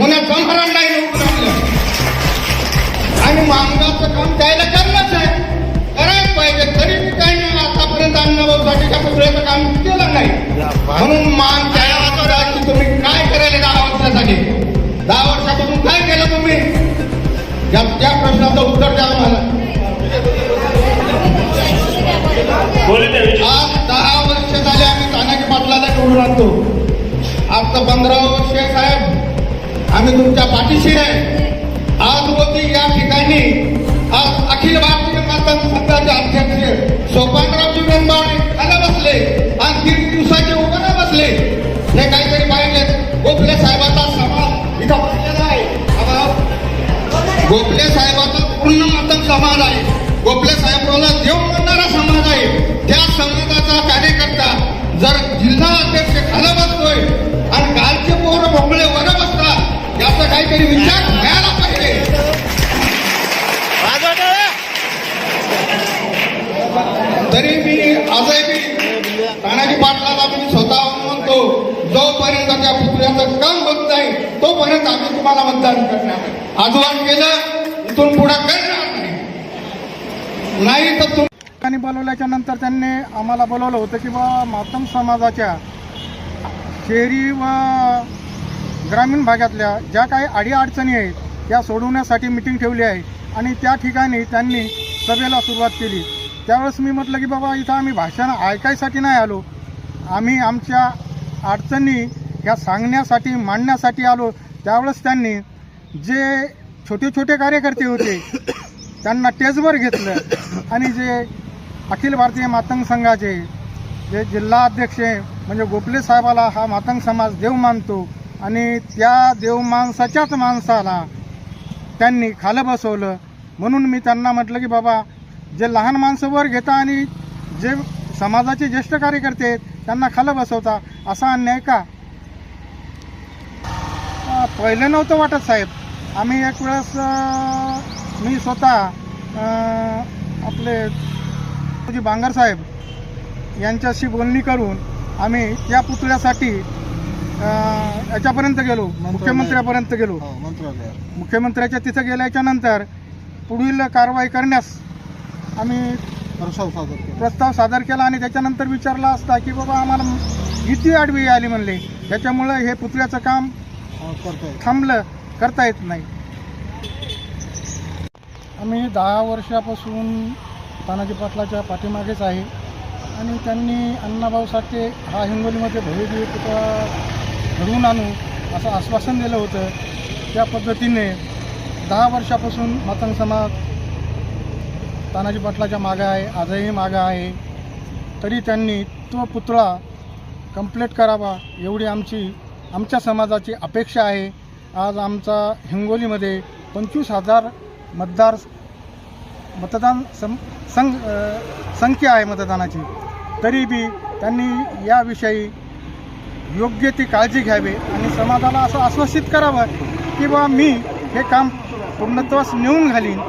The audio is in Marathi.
पुण्यात संभारण नाही आणि मांगाचं काम त्याला करणंच आहे. करायच पाहिजे तरी काही नाही आतापर्यंत अन्नभाऊसाठीच्या पुतळ्याचं काम केलं नाही. म्हणून मान त्या तुम्ही काय करायला दहा वर्षासाठी? दहा वर्षापासून काय केलं तुम्ही? या त्या प्रश्नाचं उत्तर द्या मला आज दहा वर्ष झाले आम्ही तानाजी पाटलाला निवडून आणतो. आज तर पंधरा आम्ही तुमच्या पाठीशी आहे. आज होती या ठिकाणी आज अखिल भारतीय माता संघाचे अध्यक्ष सोपानरावजी बेंबावणे खाला बसले. आज तीन दिवसाचे उभं बसले. हे काहीतरी पाहिजे. गोखले साहेबाचा समाज इथं पाहिलेला आहे. गोखले साहेबाचा पूर्ण मतम समाज आहे. गोखले साहेबाला देव म्हणणारा समाज आहे. त्या समाजाचा कार्यकर्ता जर जिल्हा अध्यक्ष खाला बसला याचा काहीतरी विचार घ्यायला पाहिजे. तरी मी आजही मी तानाजी पाटलाला मी स्वतःहून म्हणतो जोपर्यंत त्या पुतळ्याचं काम होत नाही तोपर्यंत आम्ही तुम्हाला मतदान करणार आजवान केलं इथून पुढे करणार नाही. तर तुम ठिकाणी बोलवल्याच्या नंतर त्यांनी आम्हाला बोलवलं होतं की बा मातंग समाजाच्या शहरी व ग्रामीण भागातल्या ज्या काही अडीअडचणी आहेत त्या सोडवण्यासाठी मिटिंग ठेवली आहे आणि त्या ठिकाणी त्यांनी सभेला सुरुवात केली. त्यावेळेस मी म्हटलं की बाबा इथं आम्ही भाषण ऐकायसाठी नाही आलो. आम्ही आमच्या अडचणी ह्या सांगण्यासाठी मांडण्यासाठी आलो. त्यावेळेस त्यांनी जे छोटे छोटे कार्यकर्ते होते त्यांना टेजवर घेतलं आणि जे अखिल भारतीय मातंग संघाचे जे जिल्हा अध्यक्ष आहे, म्हणजे गोखले साहेबाला हा मातंग समाज देव मानतो आणि त्या देव माणसाच्याच माणसाला त्यांनी खालं बसवलं. म्हणून मी त्यांना म्हटलं की बाबा जे लहान माणसं वर घेता आणि जे समाजाचे ज्येष्ठ कार्यकर्ते आहेत त्यांना खालं बसवता असा अन्याय का? पहिलं नव्हतं वाटत साहेब. आम्ही एक वेळेस मी स्वतः आपले तुझी बांगर साहेब यांच्याशी बोलणी करून आम्ही त्या पुतळ्यासाठी याच्यापर्यंत गेलो. मुख्यमंत्र्यापर्यंत गेलो. मुख्यमंत्र्याच्या तिथं गेल्याच्यानंतर पुढील कारवाई करण्यास आम्ही प्रस्ताव सादर केला. आणि त्याच्यानंतर विचारला असता की बाबा आम्हाला किती आडवी आली म्हणले. त्याच्यामुळं हे पुतळ्याचं काम थांबलं करता येत नाही. आम्ही दहा वर्षापासून तानाजी पाटलाच्या पाठीमागेच आहे. आणि त्यांनी अण्णाभाऊ साठे हा हिंगोलीमध्ये भव्यदिव्य पुतळा घडवून आणू असं आश्वासन दिलं होतं. त्या पद्धतीने दहा वर्षापासून मतंग समाज तानाजी पाटलाच्या मागं आहे आजही मागं आहे. तरी त्यांनी तो पुतळा कंप्लीट करावा एवढी आमची आमच्या समाजाची अपेक्षा आहे. आज आमचा हिंगोलीमध्ये पंचवीस हजार मतदार मतदान सं संख्या आहे मतदानाची. तरी बी त्यांनी याविषयी योग्य ती काळजी घ्यावी आणि समाजाला असं आश्वासित करावं की बा मी हे काम पूर्णत्वास नेऊन घालीन.